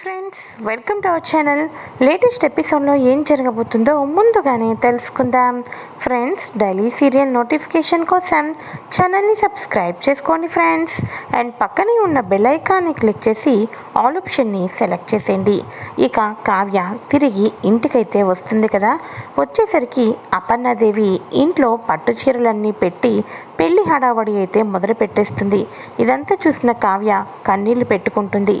Friends welcome to our channel. Latest ఎపిసోడ్లో ఏం జరగబోతుందో ముందుగానే తెలుసుకుందాం. ఫ్రెండ్స్ డైలీ సీరియల్ నోటిఫికేషన్ కోసం ఛానల్ని సబ్స్క్రైబ్ చేసుకోండి ఫ్రెండ్స్. అండ్ పక్కనే ఉన్న బెల్ ఐకాన్ని క్లిక్ చేసి ఆల్ ఆప్షన్ని సెలెక్ట్ చేసేయండి. ఇక కావ్య తిరిగి ఇంటికైతే వస్తుంది కదా. వచ్చేసరికి అపర్ణాదేవి ఇంట్లో పట్టు చీరలన్నీ పెట్టి పెళ్ళి హడావడి అయితే మొదలు పెట్టేస్తుంది ఇదంతా చూసిన కావ్య కన్నీళ్ళు పెట్టుకుంటుంది.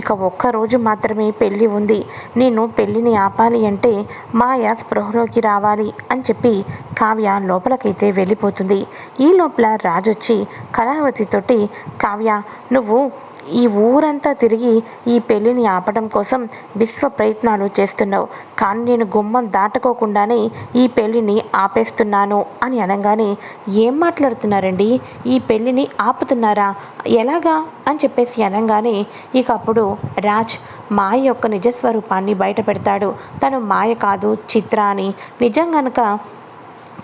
ఇక ఒక్కరోజు మాత్రమే పెళ్ళి ఉంది. నేను పెళ్ళిని ఆపాలి అంటే మాయ స్పృహలోకి రావాలి అని చెప్పి కావ్య లోపలకైతే వెళ్ళిపోతుంది. ఈ లోపల రాజొచ్చి కళావతితోటి కావ్య నువ్వు ఈ ఊరంతా తిరిగి ఈ పెళ్ళిని ఆపడం కోసం విశ్వ ప్రయత్నాలు చేస్తున్నావు. కానీ నేను గుమ్మం దాటుకోకుండానే ఈ పెళ్ళిని ఆపేస్తున్నాను అని అనగానే ఏం మాట్లాడుతున్నారండి? ఈ పెళ్ళిని ఆపుతున్నారా? ఎలాగా? అని చెప్పేసి అనగానే ఇక అప్పుడు రాజ్ మాయ యొక్క నిజస్వరూపాన్ని బయట పెడతాడు తను మాయ కాదు చిత్ర అని నిజం గనక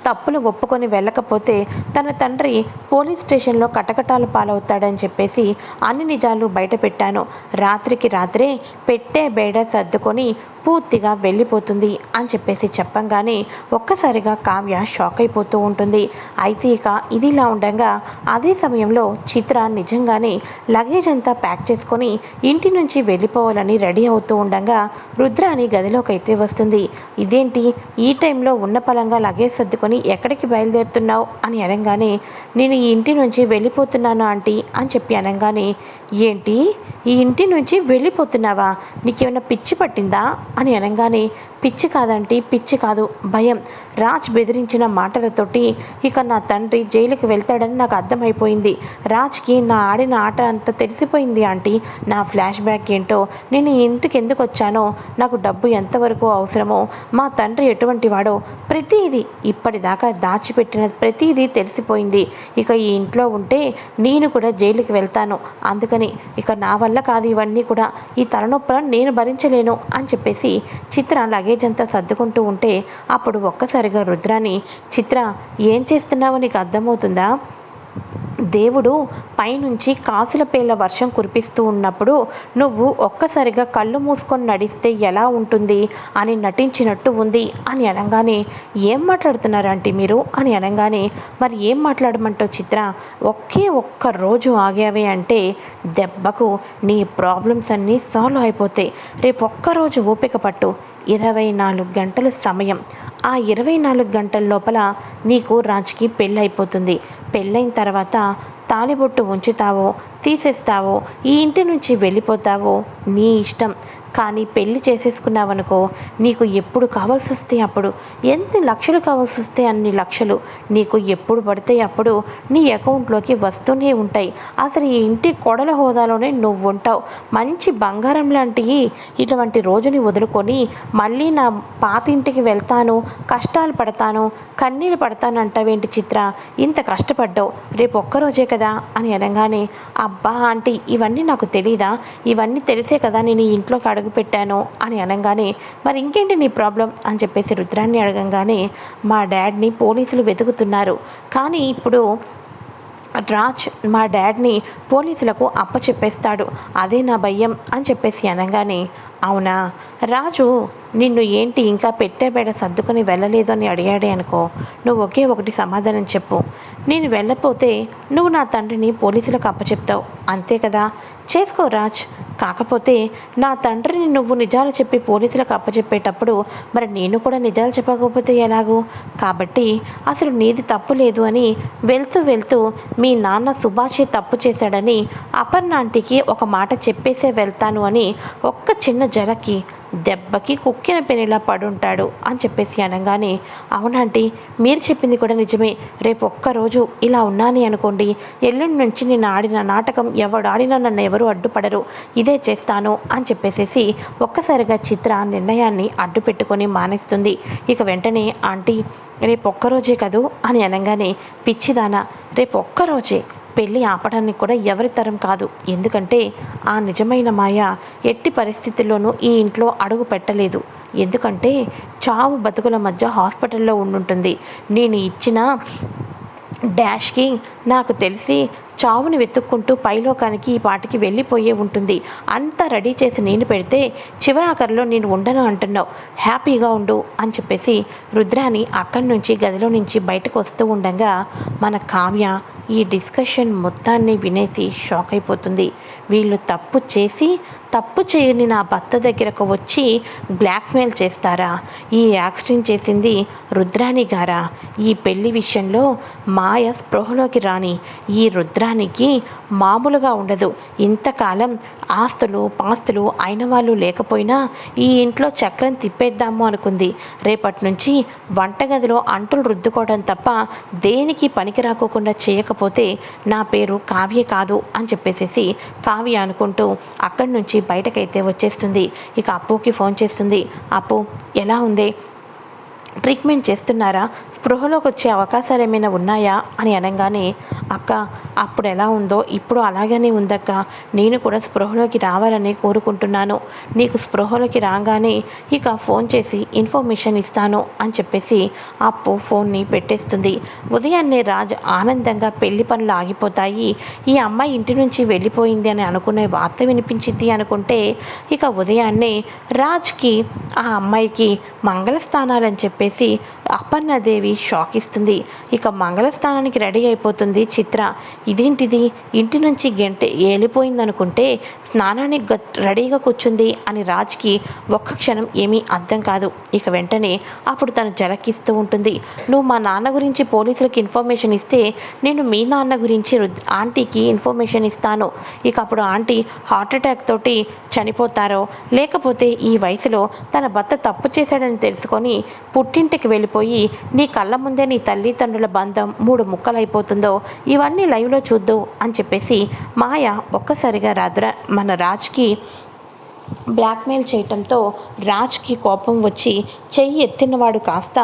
తప్పులు ఒప్పుకొని వెళ్ళకపోతే తన తండ్రి పోలీస్ స్టేషన్లో కటకటాలు పాలవుతాడని చెప్పేసి అన్ని నిజాలు బయట పెట్టాను రాత్రికి రాత్రే పెట్టే బేడ సర్దుకొని పూర్తిగా వెళ్ళిపోతుంది అని చెప్పేసి చెప్పంగానే ఒక్కసారిగా కావ్య షాక్ అయిపోతూ ఉంటుంది. అయితే ఇక ఇది ఇలా ఉండగా అదే సమయంలో చిత్ర నిజంగానే లగేజ్ అంతా ప్యాక్ చేసుకొని ఇంటి నుంచి వెళ్ళిపోవాలని రెడీ అవుతూ ఉండగా రుద్రాని గదిలోకి అయితే వస్తుంది. ఇదేంటి? ఈ టైంలో ఉన్న పలంగా లగేజ్ సర్దుకొని ఎక్కడికి బయలుదేరుతున్నావు? అని అనగానే నేను ఈ ఇంటి నుంచి వెళ్ళిపోతున్నాను ఆంటీ? అని చెప్పి అనగానే ఏంటి? ఈ ఇంటి నుంచి వెళ్ళిపోతున్నావా? నీకేమైనా పిచ్చి పట్టిందా? అని అనగానే పిచ్చి కాదంటే పిచ్చి కాదు. భయం. రాజ్ బెదిరించిన మాటలతోటి ఇక నా తండ్రి జైలుకి వెళ్తాడని నాకు అర్థమైపోయింది. రాజ్కి నా ఆడిన ఆట అంత తెలిసిపోయింది ఆంటీ. నా ఫ్లాష్ బ్యాక్ ఏంటో నేను ఈ ఇంటికి ఎందుకు వచ్చానో నాకు డబ్బు ఎంతవరకు అవసరమో మా తండ్రి ఎటువంటి వాడో ప్రతిదీ ఇప్పటిదాకా దాచిపెట్టిన ప్రతిదీ తెలిసిపోయింది. ఇక ఈ ఇంట్లో ఉంటే నేను కూడా జైలుకి వెళ్తాను. అందుకని ఇక నా వల్ల కాదు ఇవన్నీ కూడా. ఈ తలనొప్పులను నేను భరించలేను అని చెప్పేసి చిత్ర లగేజ్ అంతా సర్దుకుంటూ ఉంటే అప్పుడు ఒక్కసారిగా రుద్రాని చిత్ర ఏం చేస్తున్నావో నీకు అర్థమవుతుందా? దేవుడు పైనుంచి కాసుల పేల వర్షం కురిపిస్తూ ఉన్నప్పుడు నువ్వు ఒక్కసారిగా కళ్ళు మూసుకొని నడిస్తే ఎలా ఉంటుంది? అని నటించినట్టు ఉంది అని అనగానే ఏం మాట్లాడుతున్నారంటే మీరు? అని అనగానే మరి ఏం మాట్లాడమంటావు చిత్ర? ఒకే ఒక్క రోజు ఆగావే అంటే దెబ్బకు నీ ప్రాబ్లమ్స్ అన్నీ సాల్వ్ అయిపోతాయి. రేపు ఒక్కరోజు ఓపిక పట్టు. ఇరవై నాలుగు గంటల సమయం. ఆ ఇరవై నాలుగు గంటల లోపల నీకు రాజుకి పెళ్ళైపోతుంది. పెళ్ళైన తర్వాత తాలిబొట్టు ఉంచుతావో తీసేస్తావో ఈ ఇంటి నుంచి వెళ్ళిపోతావో నీ ఇష్టం. కానీ పెళ్ళి చేసేసుకున్నావనుకో నీకు ఎప్పుడు కావాల్సి వస్తే అప్పుడు ఎంత లక్షలు కావాల్సి వస్తే అన్ని లక్షలు నీకు ఎప్పుడు పడితే అప్పుడు నీ అకౌంట్లోకి వస్తూనే ఉంటాయి. అసలు ఈ ఇంటి కొడల హోదాలోనే నువ్వు ఉంటావు మంచి బంగారం లాంటివి ఇటువంటి రోజుని వదులుకొని మళ్ళీ నా పాత ఇంటికి వెళ్తాను కష్టాలు పడతాను కన్నీళ్ళు పడతానంటావేంటి చిత్ర? ఇంత కష్టపడ్డావు. రేపు ఒక్కరోజే కదా? అని అనగానే అబ్బా ఆంటీ ఇవన్నీ నాకు తెలీదా? ఇవన్నీ తెలిసే కదా నేను ఇంట్లోకి అడుగు పెట్టాను అని అనగానే మరి ఇంకేంటి నీ ప్రాబ్లం? అని చెప్పేసి రుద్రాన్ని అడగంగానే మా డాడ్ని పోలీసులు వెతుకుతున్నారు. కానీ ఇప్పుడు రాజ్ మా డాడ్ని పోలీసులకు అప్పచెప్పేస్తాడు. అదే నా భయం అని చెప్పేసి అనగానే అవునా? రాజు నిన్ను ఏంటి ఇంకా పెట్టేబేడ సర్దుకొని వెళ్ళలేదు అని అడిగాడే అనుకో నువ్వు ఒకే ఒకటి సమాధానం చెప్పు. నేను వెళ్ళపోతే నువ్వు నా తండ్రిని పోలీసులకు అప్పచెప్తావు. అంతే కదా? చేసుకో రాజ్. కాకపోతే నా తండ్రిని నువ్వు నిజాలు చెప్పి పోలీసులకు అప్పచెప్పేటప్పుడు మరి నేను కూడా నిజాలు చెప్పకపోతే ఎలాగూ? కాబట్టి అసలు నీది తప్పు లేదు అని వెళ్తూ వెళ్తూ మీ నాన్న సుభాషే తప్పు చేశాడని అపర్ణ ఆంటీకి ఒక మాట చెప్పేసే వెళ్తాను అని ఒక్క చిన్న జలకి దెబ్బకి కుక్కిన పెనిలా పడుంటాడు అని చెప్పేసి అనగానే అవునంటీ మీరు చెప్పింది కూడా నిజమే. రేపు ఒక్కరోజు ఇలా ఉన్నాను అనుకోండి. ఎల్లుండి నుంచి నేను ఆడిన నాటకం ఎవడు ఆడినా నన్ను ఎవరు అడ్డుపడరు. ఇదే చేస్తాను అని చెప్పేసేసి ఒక్కసారిగా చిత్ర నిర్ణయాన్ని అడ్డు పెట్టుకొని మానేస్తుంది. ఇక వెంటనే ఆంటీ రేపు ఒక్కరోజే కదూ అని అనగానే పిచ్చిదానా రేపు ఒక్కరోజే పెళ్ళి ఆపడానికి కూడా ఎవరి తరం కాదు. ఎందుకంటే ఆ నిజమైన మాయ ఎట్టి పరిస్థితుల్లోనూ ఈ ఇంట్లో అడుగు పెట్టలేదు. ఎందుకంటే చావు బతుకుల మధ్య హాస్పిటల్లో ఉండుంటుంది. నేను ఇచ్చిన డాష్కి నాకు తెలిసి చావుని వెతుక్కుంటూ పైలోకానికి ఈ పాటికి వెళ్ళిపోయే ఉంటుంది. అంతా రెడీ చేసి నేను పెడితే చివరాఖరిలో నేను ఉండను అంటున్నావు. హ్యాపీగా ఉండు అని చెప్పేసి రుద్రాని అక్కడి నుంచి గదిలో నుంచి బయటకు వస్తూ ఉండగా మన కావ్య ఈ డిస్కషన్ మొత్తాన్ని వినేసి షాక్ అయిపోతుంది. వీళ్ళు తప్పు చేసి తప్పు చేయని నా భర్త దగ్గరకు వచ్చి బ్లాక్మెయిల్ చేస్తారా? ఈ యాక్సిడెంట్ చేసింది రుద్రాణి గారా? ఈ పెళ్ళి విషయంలో మాయ స్పృహలోకి రాని ఈ రుద్ర రుద్రానికి మామూలుగా ఉండదు. ఇంతకాలం ఆస్తులు పాస్తులు అయిన వాళ్ళు లేకపోయినా ఈ ఇంట్లో చక్రం తిప్పేద్దాము అనుకుంది. రేపటి నుంచి వంటగదిలో అంటులు రుద్దుకోవడం తప్ప దేనికి పనికి రాకోకుండా చేయకపోతే నా పేరు కావ్య కాదు అని చెప్పేసేసి కావ్య అనుకుంటూ అక్కడి నుంచి బయటకైతే వచ్చేస్తుంది. ఇక అప్పుకి ఫోన్ చేస్తుంది. అప్పు ఎలా ఉంది? ట్రీట్మెంట్ చేస్తున్నారా? స్పృహలోకి వచ్చే అవకాశాలు ఏమైనా ఉన్నాయా? అని అనగానే అక్క అప్పుడు ఎలా ఉందో ఇప్పుడు అలాగనే ఉందక్క. నేను కూడా స్పృహలోకి రావాలని కోరుకుంటున్నాను. నీకు స్పృహలోకి రాగానే ఇక ఫోన్ చేసి ఇన్ఫర్మేషన్ ఇస్తాను అని చెప్పేసి అప్పు ఫోన్ని పెట్టేస్తుంది. ఉదయాన్నే రాజ్ ఆనందంగా పెళ్ళి పనులు ఆగిపోతాయి. ఈ అమ్మాయి ఇంటి నుంచి వెళ్ళిపోయింది అని అనుకునే వార్త వినిపించింది అనుకుంటే ఇక ఉదయాన్నే రాజ్కి ఆ అమ్మాయికి మంగళ స్థానాలని చెప్పి చెప్పేసి అప్పన్నదేవి షాక్ ఇస్తుంది ఇక మంగళస్థానానికి రెడీ అయిపోతుంది చిత్ర. ఇదేంటిది? ఇంటి నుంచి గంట ఏలిపోయిందనుకుంటే స్నానానికి రెడీగా కూర్చుంది అని రాజ్కి ఒక్క క్షణం ఏమీ అర్థం కాదు. ఇక వెంటనే అప్పుడు తను జలకిస్తూ ఉంటుంది. నువ్వు మా నాన్న గురించి పోలీసులకు ఇన్ఫర్మేషన్ ఇస్తే నేను మీ నాన్న గురించి ఆంటీకి ఇన్ఫర్మేషన్ ఇస్తాను. ఇక అప్పుడు ఆంటీ హార్ట్ అటాక్ తోటి చనిపోతారో లేకపోతే ఈ వయసులో తన భర్త తప్పు చేశాడని తెలుసుకొని పుట్టింటికి వెళ్ళిపోయి నీ కళ్ళ ముందే నీ తల్లిదండ్రుల బంధం మూడు ముక్కలైపోతుందో ఇవన్నీ లైవ్లో చూద్దు అని చెప్పేసి మాయ ఒక్కసారిగా రాద్ర మన రాజ్కి బ్లాక్మెయిల్ చేయటంతో రాజ్కి కోపం వచ్చి చెయ్యి ఎత్తినవాడు కాస్త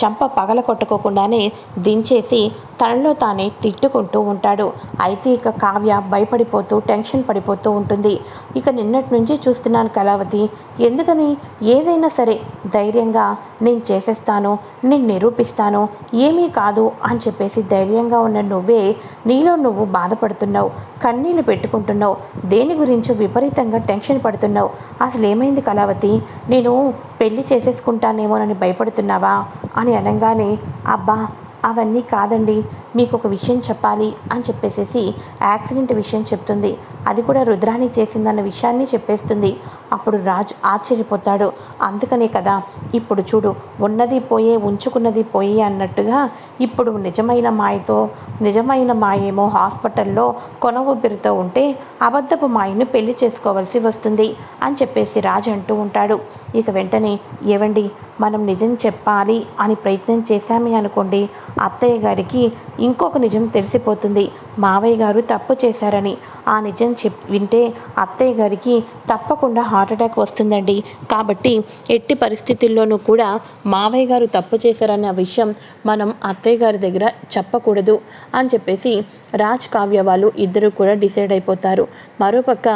చంప పగల కొట్టుకోకుండానే దించేసి తనలో తానే తిట్టుకుంటూ ఉంటాడు. అయితే ఇక కావ్య భయపడిపోతూ టెన్షన్ పడిపోతూ ఉంటుంది. ఇక నిన్నటి నుంచి చూస్తున్నాను కళావతి. ఎందుకని? ఏదైనా సరే ధైర్యంగా నేను చేసేస్తాను నేను నిరూపిస్తాను ఏమీ కాదు అని చెప్పేసి ధైర్యంగా ఉన్న నువ్వే నీలో నువ్వు బాధపడుతున్నావు కన్నీళ్ళు పెట్టుకుంటున్నావు దేని గురించో విపరీతంగా టెన్షన్ పడుతున్నావు. అసలు ఏమైంది కళావతి? నేను పెళ్ళి చేసేసుకుంటానేమోనని భయపడుతున్నావా? అని అనగానే అబ్బా అవన్నీ కాదండి మీకు ఒక విషయం చెప్పాలి అని చెప్పేసేసి యాక్సిడెంట్ విషయం చెప్తుంది. అది కూడా రుద్రాణి చేసిందన్న విషయాన్ని చెప్పేస్తుంది. అప్పుడు రాజ్ ఆశ్చర్యపోతాడు. అందుకనే కదా ఇప్పుడు చూడు ఉన్నది పోయే ఉంచుకున్నది పోయే అన్నట్టుగా ఇప్పుడు నిజమైన మాయతో నిజమైన మాయేమో హాస్పిటల్లో కొన ఊపిరితో ఉంటే అబద్ధపు మాయను పెళ్ళి చేసుకోవాల్సి వస్తుంది అని చెప్పేసి రాజ్ అంటూ ఉంటాడు. ఇక వెంటనే ఏవండి మనం నిజం చెప్పాలి అని ప్రయత్నం చేశామే అనుకోండి అత్తయ్య గారికి ఇంకొక నిజం తెలిసిపోతుంది. మావయ్య గారు తప్పు చేశారని. ఆ నిజం చెప్ వింటే అత్తయ్య గారికి తప్పకుండా హార్ట్ అటాక్ వస్తుందండి. కాబట్టి ఎట్టి పరిస్థితుల్లోనూ కూడా మావయ్య గారు తప్పు చేశారనే విషయం మనం అత్తయ్య గారి దగ్గర చెప్పకూడదు అని చెప్పేసి రాజ్ కావ్య వాళ్ళు ఇద్దరు కూడా డిసైడ్ అయిపోతారు. మరోపక్క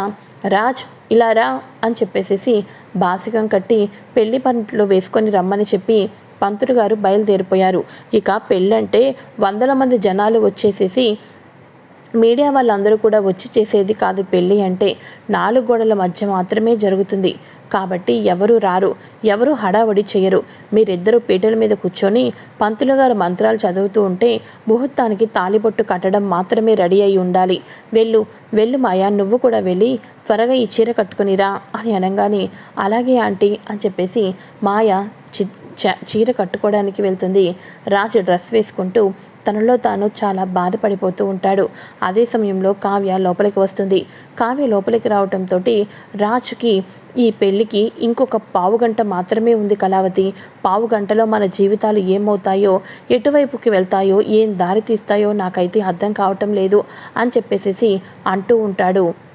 రాజ్ ఇలా రా అని చెప్పేసేసి బాసికం కట్టి పెళ్ళి పంటలు వేసుకొని రమ్మని చెప్పి పంతులు గారు బయలుదేరిపోయారు. ఇక పెళ్ళంటే వందల మంది జనాలు వచ్చేసేసి మీడియా వాళ్ళందరూ కూడా వచ్చి చేసేది కాదు పెళ్ళి అంటే. నాలుగు గోడల మధ్య మాత్రమే జరుగుతుంది. కాబట్టి ఎవరు రారు ఎవరు హడావడి చేయరు. మీరిద్దరూ పీటల మీద కూర్చొని పంతులు గారు మంత్రాలు చదువుతూ ఉంటే ముహూర్తానికి తాలిబొట్టు కట్టడం మాత్రమే రెడీ అయి ఉండాలి. వెళ్ళు వెళ్ళు మాయా నువ్వు కూడా వెళ్ళి త్వరగా ఈ చీర కట్టుకునిరా అని అనగానే అలాగే ఆంటీ అని చెప్పేసి మాయ చి చీర కట్టుకోవడానికి వెళ్తుంది. రాజు డ్రెస్ వేసుకుంటూ తనలో తాను చాలా బాధపడిపోతూ ఉంటాడు. అదే సమయంలో కావ్య లోపలికి వస్తుంది. కావ్య లోపలికి రావటంతో రాజుకి ఈ పెళ్ళికి ఇంకొక పావు గంట మాత్రమే ఉంది కళావతి. పావు గంటలో మన జీవితాలు ఏమవుతాయో ఎటువైపుకి వెళ్తాయో ఏం దారి తీస్తాయో నాకైతే అర్థం కావటం లేదు అని చెప్పేసేసి అంటూ ఉంటాడు.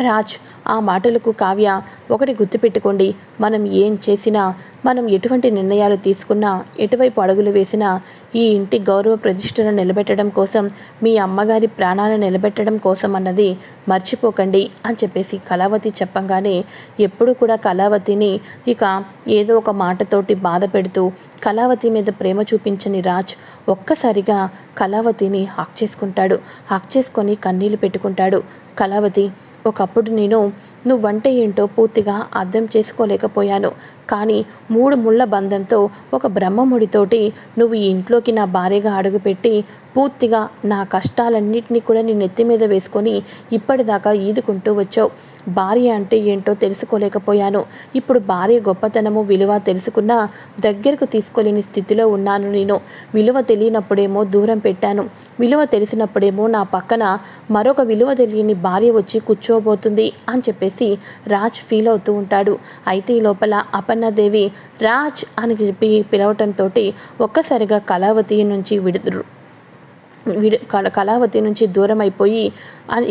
రాజ్ ఆ మాటలకు కావ్య ఒకటి గుర్తుపెట్టుకోండి. మనం ఏం చేసినా మనం ఎటువంటి నిర్ణయాలు తీసుకున్నా ఎటువైపు అడుగులు వేసినా ఈ ఇంటి గౌరవ ప్రతిష్టను నిలబెట్టడం కోసం మీ అమ్మగారి ప్రాణాలను నిలబెట్టడం కోసం అన్నది మర్చిపోకండి అని చెప్పేసి కళావతి చెప్పంగానే ఎప్పుడు కూడా కళావతిని ఇక ఏదో ఒక మాటతోటి బాధ పెడుతూ కళావతి మీద ప్రేమ చూపించని రాజ్ ఒక్కసారిగా కళావతిని హాక్ చేసుకుంటాడు. హాక్ చేసుకొని కన్నీళ్ళు పెట్టుకుంటాడు. కళావతి ఒకప్పుడు నేను నువ్వంటే ఏంటో పూర్తిగా అర్థం చేసుకోలేకపోయాను. కానీ మూడు ముళ్ళ బంధంతో ఒక బ్రహ్మముడితోటి నువ్వు ఈ ఇంట్లోకి నా భార్యగా అడుగుపెట్టి పూర్తిగా నా కష్టాలన్నింటినీ కూడా నీ నెత్తి మీద వేసుకొని ఇప్పటిదాకా ఈదుకుంటూ వచ్చావు. భార్య అంటే ఏంటో తెలుసుకోలేకపోయాను. ఇప్పుడు భార్య గొప్పతనము విలువ తెలుసుకున్నా దగ్గరకు తీసుకోలేని స్థితిలో ఉన్నాను నేను. విలువ తెలియనప్పుడేమో దూరం పెట్టాను. విలువ తెలిసినప్పుడేమో నా పక్కన మరొక విలువ తెలియని భార్య వచ్చి కూర్చోబోతుంది అని చెప్పేసి రాజ్ ఫీల్ అవుతూ ఉంటాడు. అయితే ఈ లోపల అపర్ణాదేవి రాజ్ అని చెప్పి పిలవటంతో ఒక్కసారిగా కళావతి నుంచి విడుదరు వీడు కళావతి నుంచి దూరం అయిపోయి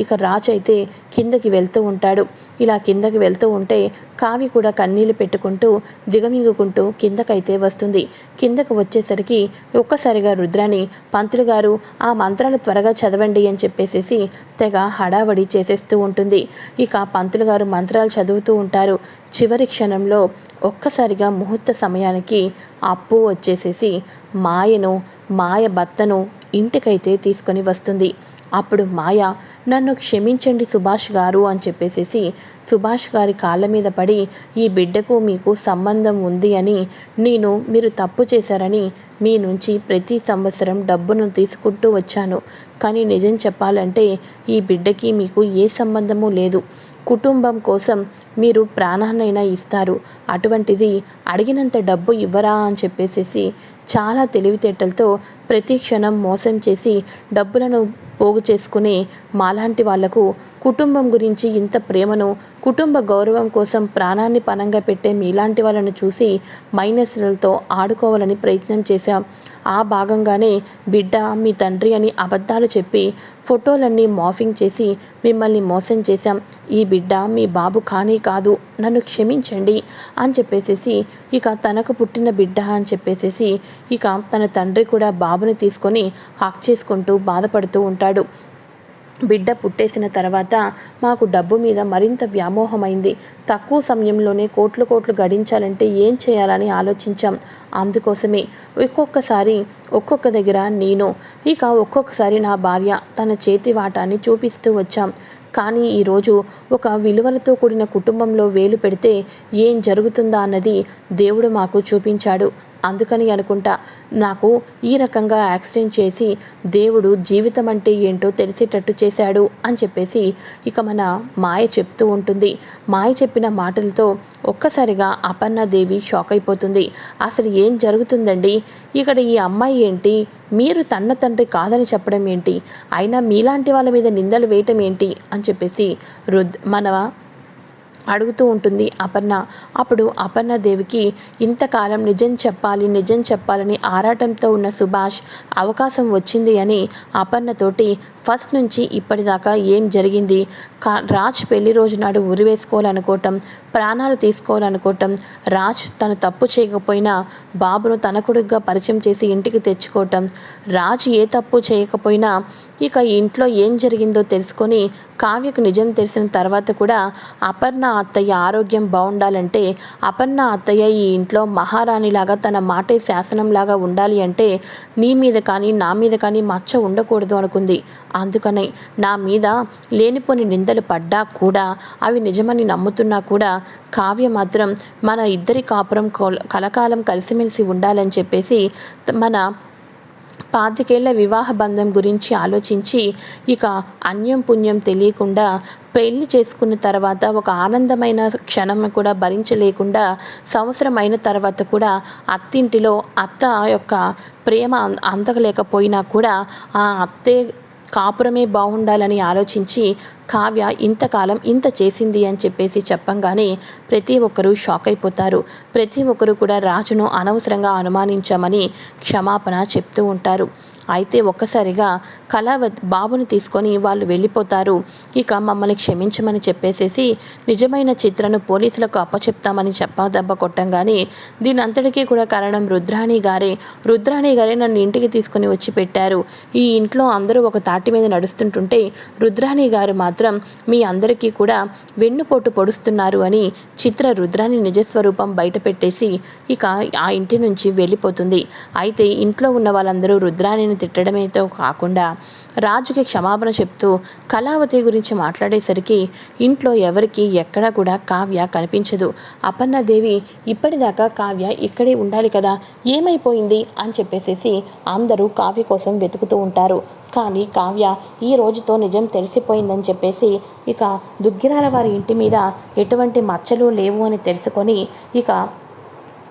ఇక రాజ్ అయితే కిందకి వెళ్తూ ఉంటాడు. ఇలా కిందకి వెళ్తూ ఉంటే కావి కూడా కన్నీళ్ళు పెట్టుకుంటూ దిగమింగుకుంటూ కిందకైతే వస్తుంది. కిందకు వచ్చేసరికి ఒక్కసారిగా రుద్రాని పంతులు గారు ఆ మంత్రాలు త్వరగా చదవండి అని చెప్పేసేసి తెగ హడావడి చేసేస్తూ ఉంటుంది. ఇక పంతులు గారు మంత్రాలు చదువుతూ ఉంటారు. చివరి క్షణంలో ఒక్కసారిగా ముహూర్త సమయానికి అప్పు వచ్చేసేసి మాయను మాయ భర్తను ఇంటికైతే తీసుకొని వస్తుంది. అప్పుడు మాయ నన్ను క్షమించండి సుభాష్ గారు అని చెప్పేసేసి సుభాష్ గారి కాళ్ళ మీద పడి ఈ బిడ్డకు మీకు సంబంధం ఉంది అని నేను మీరు తప్పు చేశారని మీ నుంచి ప్రతి సంవత్సరం డబ్బును తీసుకుంటూ వచ్చాను. కానీ నిజం చెప్పాలంటే ఈ బిడ్డకి మీకు ఏ సంబంధము లేదు. కుటుంబం కోసం మీరు ప్రాణాన్నైనా ఇస్తారు. అటువంటిది అడిగినంత డబ్బు ఇవ్వరా అని చెప్పేసేసి చాలా తెలివితేటలతో ప్రతి క్షణం మోసం చేసి డబ్బులను పోగు చేసుకునే మాలాంటి వాళ్ళకు కుటుంబం గురించి ఇంత ప్రేమను కుటుంబ గౌరవం కోసం ప్రాణాన్ని పణంగా పెట్టే మీలాంటి వాళ్ళను చూసి మైనస్లతో ఆడుకోవాలని ప్రయత్నం చేశాం. ఆ భాగంగానే బిడ్డ మీ తండ్రి అని అబద్ధాలు చెప్పి ఫోటోలన్నీ మాఫింగ్ చేసి మిమ్మల్ని మోసం చేశాం. ఈ బిడ్డ మీ బాబు కానీ కాదు నన్ను క్షమించండి అని చెప్పేసేసి ఇక తనకు పుట్టిన బిడ్డ అని చెప్పేసేసి ఇక తన తండ్రి కూడా బాబుని తీసుకొని హాక్ చేసుకుంటూ బాధపడుతూ ఉంటాడు. బిడ్డ పుట్టేసిన తర్వాత మాకు డబ్బు మీద మరింత వ్యామోహమైంది. తక్కువ సమయంలోనే కోట్లు కోట్లు గడించాలంటే ఏం చేయాలని ఆలోచించాం. అందుకోసమే ఒక్కొక్కసారి ఒక్కొక్క దగ్గర నేను ఇక ఒక్కొక్కసారి నా భార్య తన చేతి వాటాన్ని చూపిస్తూ వచ్చాం. కానీ ఈరోజు ఒక విలువలతో కూడిన కుటుంబంలో వేలు పెడితే ఏం జరుగుతుందా అన్నది దేవుడు మాకు చూపించాడు. అందుకని అనుకుంటా. నాకు ఈ రకంగా యాక్సిడెంట్ చేసి దేవుడు జీవితం అంటే ఏంటో తెలిసేటట్టు చేశాడు అని చెప్పేసి ఇక మన మాయ చెప్తూ ఉంటుంది. మాయ చెప్పిన మాటలతో ఒక్కసారిగా అపర్ణాదేవి షాక్ అయిపోతుంది. అసలు ఏం జరుగుతుందండి? ఇక్కడ ఈ అమ్మాయి ఏంటి? మీరు తన్న తండ్రి కాదని చెప్పడం ఏంటి? అయినా మీలాంటి వాళ్ళ మీద నిందలు వేయటం ఏంటి? అని చెప్పేసి రుద్ మన అడుగుతూ ఉంటుంది అపర్ణ. అప్పుడు అపర్ణ దేవికి ఇంతకాలం నిజం చెప్పాలి నిజం చెప్పాలని ఆరాటంతో ఉన్న సుభాష్ అవకాశం వచ్చింది అని అపర్ణతోటి ఫస్ట్ నుంచి ఇప్పటిదాకా ఏం జరిగింది? కా రాజ్ పెళ్ళి రోజు నాడు ఉరివేసుకోవాలనుకోవటం ప్రాణాలు తీసుకోవాలనుకోవటం రాజ్ తను తప్పు చేయకపోయినా బాబును తన కొడుకుగా పరిచయం చేసి ఇంటికి తెచ్చుకోవటం రాజ్ ఏ తప్పు చేయకపోయినా ఇక ఇంట్లో ఏం జరిగిందో తెలుసుకొని కావ్యకు నిజం తెలిసిన తర్వాత కూడా అపర్ణ అత్తయ్య ఆరోగ్యం బాగుండాలంటే అపర్ణ అత్తయ్య ఈ ఇంట్లో మహారాణిలాగా తన మాటే శాసనంలాగా ఉండాలి అంటే నీ మీద కానీ నా మీద కానీ మచ్చ ఉండకూడదు అనుకుంది. అందుకనే నా మీద లేనిపోని నిందలు పడ్డా కూడా అవి నిజమని నమ్ముతున్నా కూడా కావ్య మాత్రం మన ఇద్దరి కాపురం కలకాలం కలిసిమెలిసి ఉండాలని చెప్పేసి మన పాతికేళ్ళ వివాహ బంధం గురించి ఆలోచించి ఇక అన్యం పుణ్యం తెలియకుండా పెళ్ళి చేసుకున్న తర్వాత ఒక ఆనందమైన క్షణం కూడా భరించలేకుండా సంవత్సరం అయిన తర్వాత కూడా అత్తింటిలో అత్త యొక్క ప్రేమ అందకలేకపోయినా కూడా ఆ అత్తే కాపురమే బాగుండాలని ఆలోచించి కావ్య ఇంతకాలం ఇంత చేసింది అని చెప్పేసి చెప్పంగానే ప్రతి ఒక్కరూ షాక్ అయిపోతారు. ప్రతి ఒక్కరూ కూడా రాజును అనవసరంగా అనుమానించామని క్షమాపణ చెప్తూ ఉంటారు. అయితే ఒక్కసారిగా కళావత్ బాబుని తీసుకొని వాళ్ళు వెళ్ళిపోతారు. ఇక మమ్మల్ని క్షమించమని చెప్పేసేసి నిజమైన చిత్రను పోలీసులకు అప్పచెప్తామని చెప్పదెబ్బ కొట్టంగానే దీని అంతటికీ కూడా కారణం రుద్రాణి గారే. రుద్రాణి గారే నన్ను ఇంటికి తీసుకొని వచ్చి పెట్టారు. ఈ ఇంట్లో అందరూ ఒక తాటి మీద నడుస్తుంటుంటే రుద్రాణి గారు మాత్రం మీ అందరికీ కూడా వెన్నుపోటు పొడుస్తున్నారు అని చిత్ర రుద్రాణి నిజస్వరూపం బయటపెట్టేసి ఇక ఆ ఇంటి నుంచి వెళ్ళిపోతుంది. అయితే ఇంట్లో ఉన్న వాళ్ళందరూ రుద్రాణిని తిట్టడమేతో కాకుండా రాజుకి క్షమాపణ చెప్తూ కళావతి గురించి మాట్లాడేసరికి ఇంట్లో ఎవరికి ఎక్కడా కూడా కావ్య కనిపించదు. అపర్ణదేవి ఇప్పటిదాకా కావ్య ఇక్కడే ఉండాలి కదా ఏమైపోయింది? అని చెప్పేసేసి అందరూ కావ్య కోసం వెతుకుతూ ఉంటారు. కానీ కావ్య ఈ రోజుతో నిజం తెలిసిపోయిందని చెప్పేసి ఇక దుగ్గిరాల వారి ఇంటి మీద ఎటువంటి మచ్చలు లేవు అని తెలుసుకొని ఇక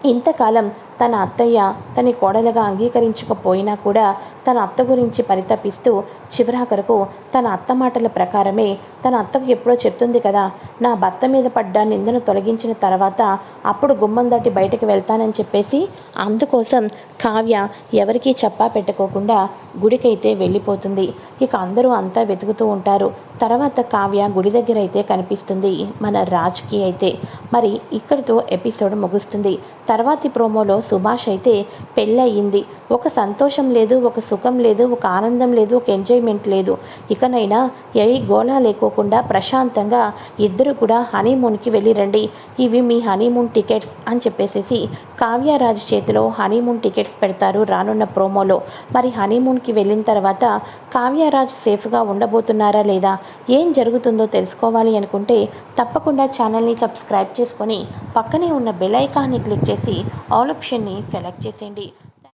ఇంతకాలం తన అత్తయ్య తన కోడలుగా అంగీకరించకపోయినా కూడా తన అత్త గురించి పరితపిస్తూ చివరాఖరకు తన అత్త మాటల ప్రకారమే తన అత్తకు ఎప్పుడో చెప్తుంది కదా నా భర్త మీద పడ్డ నిందను తొలగించిన తర్వాత అప్పుడు గుమ్మం దాటి బయటకు వెళ్తానని చెప్పేసి అందుకోసం కావ్య ఎవరికీ చెప్పా పెట్టుకోకుండా గుడికైతే వెళ్ళిపోతుంది. ఇక అందరూ అంతా వెతుకుతూ ఉంటారు. తర్వాత కావ్య గుడి దగ్గర అయితే కనిపిస్తుంది. మన రాజ్కి అయితే. మరి ఇక్కడితో ఎపిసోడ్ ముగుస్తుంది. తర్వాతి ప్రోమోలో సుభాష్ అయితే పెళ్ళయింది. ఒక సంతోషం లేదు ఒక సుఖం లేదు ఒక ఆనందం లేదు ఒక ఎంజాయ్మెంట్ లేదు. ఇకనైనా ఏ గోళా లేకోకుండా ప్రశాంతంగా ఇద్దరు కూడా హనీమూన్కి వెళ్ళి రండి. ఇవి మీ హనీమూన్ టికెట్స్ అని చెప్పేసేసి కావ్యరాజ్ చేతిలో హనీమూన్ టికెట్స్ పెడతారు రానున్న ప్రోమోలో. మరి హనీమూన్కి వెళ్ళిన తర్వాత కావ్యరాజ్ సేఫ్గా ఉండబోతున్నారా లేదా? ఏం జరుగుతుందో తెలుసుకోవాలి అనుకుంటే తప్పకుండా ఛానల్ని సబ్స్క్రైబ్ చేసుకొని పక్కనే ఉన్న బెల్ ఐకాన్ని క్లిక్ చేసి ఆల్ ఆప్షన్ని సెలెక్ట్ చేసేయండి.